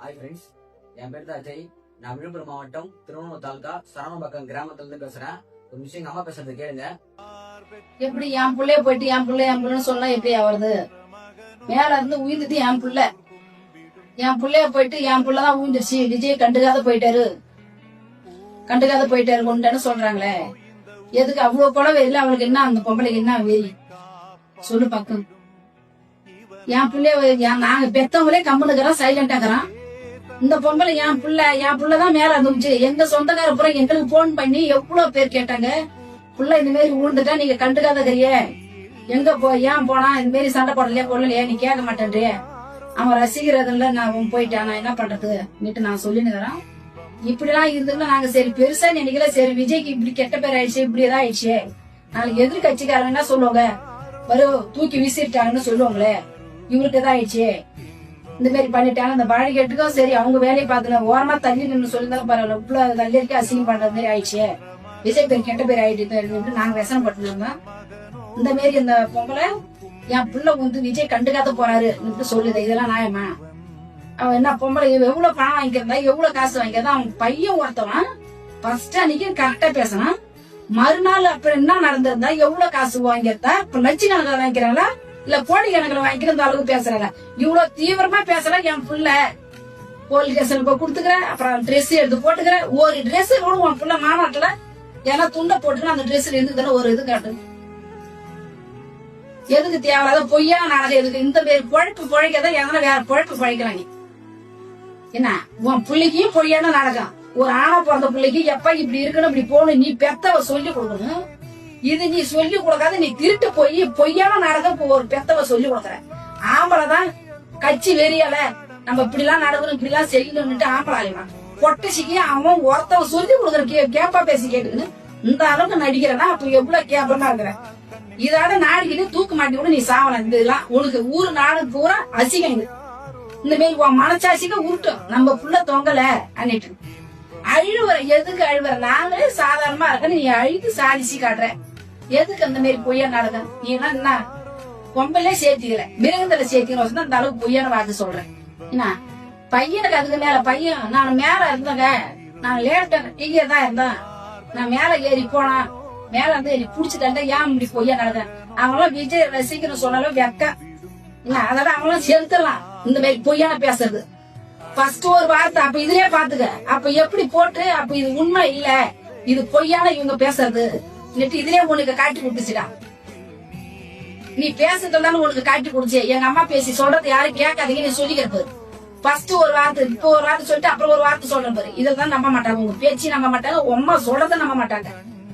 Hi friends என் பேர் தான் அஜய். நான் விழுப்புரம் மாவட்டம் திருவண்ணூர் தாலுகா சரவணம்பக்கம் கிராமத்துல இருந்து பேசுறேன். ஒரு விஷயம் அம்மா பேசுறது கேளுங்க. எப்படி என் பிள்ளைய போயிட்டு என் பிள்ளை என் பிள்ளைன்னு சொன்னா எப்படி வருது மேல இருந்து உயிர்ந்துட்டு என் பிள்ளை. என் பிள்ளைய போயிட்டு என் பிள்ளைதான் உயிர்ந்துருச்சு விஜய் கண்டுக்காத போயிட்டாரு. கண்டுக்காத போயிட்டாரு கொண்டுன்னு சொல்றாங்களே. எதுக்கு அவ்வளவு குழவை இல்ல அவளுக்கு என்ன அந்த பொம்பளைக்கு என்ன வெறி சொல்லு பக்கம். என் பிள்ளைய நாங்க பெத்தவங்களே கம்முனுக்கிறோம் சைலண்டாக்குறான் இந்த பொம்பளை என் புள்ள என் புள்ளதான் மேல இருந்துச்சு. எங்க சொந்தக்கார புற எங்களுக்கு போன் பண்ணி எவ்வளவு பேர் கேட்டாங்க? புள்ள இந்த மாதிரி விழுந்துட்டா நீங்க கண்டுக்காதக்கிறியே எங்க போ ஏன் போனா? இந்த மாதிரி சண்டை போடலையே கொள்ளலையே நீ கேட்க மாட்டேன்றிய அவன் ரசிக்கிறதுல நான் அவன் போயிட்டான். நான் என்ன பண்றது? நீட்டு நான் சொல்லினுக்கிறேன். இப்படிலாம் இருந்ததுல நாங்க சரி பெருசா நினைக்கல. சரி விஜய்க்கு இப்படி கெட்ட பேர் ஆயிடுச்சு இப்படி ஏதாவது ஆயிடுச்சு. நாளைக்கு எதிர்கட்சிக்காரங்க என்ன சொல்லுவாங்க? வரும் தூக்கி வீசிட்டாங்கன்னு சொல்லுவாங்களே. இவருக்கு ஏதாவது ஆயிடுச்சு. இந்த மாதிரி பண்ணிட்டாங்க இந்த கேட்டுக்கும் சரி அவங்க வேலையை பார்த்துல ஓரமா தள்ளி நின்று சொல்லியிருந்தாலும் பரவாயில்ல. இவ்வளவு தள்ளி இருக்க அசிங்கம் பண்ற மாதிரி ஆயிடுச்சு. விஜய் பேர் கெட்ட பேர் ஆயிட்டு நாங்க விசனம் பட்டுருந்தோம் இந்த மாதிரி இந்த பொங்கலை என் பிள்ளை வந்து விஜய் கண்டுக்காத போறாரு சொல்லுது. இதெல்லாம் நியாயமா? அவன் என்ன பொம்பளை எவ்வளவு பணம் வாங்கியிருந்தா எவ்வளவு காசு வாங்கிக்கிறதா அவன் பையன் ஒருத்தவன் ஃபர்ஸ்ட் அன்னைக்கு கரெக்டா பேசணும் மறுநாள் அப்புறம் என்ன நடந்திருந்தா எவ்வளவு காசு வாங்கியிருந்தா இப்ப லட்சம் கணக்கில் வாங்கிக்கிறாங்களா இல்ல போலி கணக்குல வாங்கிக்கிற இந்த அளவுக்கு பேசுறாங்க இவ்வளவு தீவிரமா பேசுற என் பிள்ளை. போலீஸ் ஸ்டேஷன் போய் கொடுத்துக்கிறேன் அப்புறம் ட்ரெஸ் எடுத்து போட்டுக்கிறேன். ஒரு ட்ரெஸ் கூட உன் பிள்ளை மாநாட்டுல ஏன்னா துண்டை போட்டுக்கிறேன் அந்த ட்ரெஸ்ல இருந்து ஒரு இது காட்டு எதுக்கு தேவையில்லாத பொய்யா நாடகம் எதுக்கு இந்த பேர் பொழைப்பு பொழைக்கதான் எதனா வேற பொழைப்பு பொழைக்கலாம் நீ என்ன? உன் பிள்ளைக்கும் பொய்யான நாடகம். ஒரு ஆணை பிறந்த பிள்ளைக்கு எப்ப இப்படி இருக்கணும் இப்படி போகணும் நீ பெத்தவ சொல்லி கொடுக்கணும். இது நீ சொல்லி கொடுக்காத நீ திருட்டு போய் பொய்யான நாடகம் ஒரு பெத்தவ சொல்லி கொடுக்குற. ஆம்பளை தான் கட்சி வெறியல. நம்ம இப்படி எல்லாம் நடக்கணும் இப்படி எல்லாம் செய்யணும்னுட்டு ஆம்பளை ஆயிடுவான் பொட்டசிக்கு அவன் ஒருத்தவ சொல்லி கொடுக்குற கே- கேப்பா பேசி கேட்டுக்கணும் இந்த அளவுக்கு நடிக்கிறனா அப்ப எவ்வளவு கேப்பமா இருக்கிற? இதோட நாளைக்கு தூக்கு மாட்டி கூட நீ சாவலாம். இந்த இதெல்லாம் உனக்கு ஊரு நாடு பூரா அசிங்க இந்த மாதிரி உன் மனச்சாட்சிக்கு உருட்டும் நம்ம புள்ள தொங்கல அன்னிட்டு. அழுவற எதுக்கு அழுவுற? நாங்களே சாதாரணமா இருக்க நீ அழுது சாதிச்சு காட்டுற. எதுக்கு அந்த மாதிரி பொய்யா நாடகம் நீ என்ன? பொம்பளே சேர்த்திக்கல. மிருகந்தல சேர்த்திக்கல. மிருகத்துல அந்த அளவுக்கு பொய்யான வார்த்தை சொல்றேன். என்ன? பையனுக்கு அதுக்கு மேல பையன் நான் மேல இருந்தேங்க. நான் லேட்டன் இங்கே தான் இருந்தேன். நான் மேல ஏறி போனா மேல இருந்து ஏறி புடிச்சுட்டா ஏன் இப்படி பொய்யா நடந்தேன் அவங்களாம் விஜய் ரசிக்கணும் சொன்னாலும் வெக்க. என்ன? அதோட அவங்களாம் செலுத்தலாம் இந்த மாதிரி பொய்யான பேசுறது. ஃபர்ஸ்ட் ஒரு வார்த்தை அப்ப இதுலயே பாத்துக்க. அப்ப எப்படி போட்டு அப்ப இது உண்மை இல்ல. இது பொய்யான இவங்க பேசுறது. நெட்டு இதுலயே உனக்கு காட்டி கொடுத்துச்சுடா. நீ பேசுறதுனால உனக்கு காட்டி கொடுச்சு எங்க அம்மா பேசி சொல்றது யாரும் கேட்காதீங்க நீ சொல்லிக்கிறது ஃபர்ஸ்ட் ஒரு வார்த்தை இப்போ ஒரு வார்த்தை சொல்லிட்டு அப்புறம் ஒரு வார்த்தை சொல்றேன் பாரு. இதெல்லாம் நம்ப மாட்டாங்க. உங்க பேச்சு நம்ப மாட்டாங்க உமா சொல்றத சொல்றதை நம்ப மாட்டாங்க.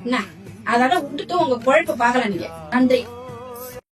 என்ன? அதோட விட்டுட்டு உங்க குழப்ப பாக்கல நீங்க. நன்றி.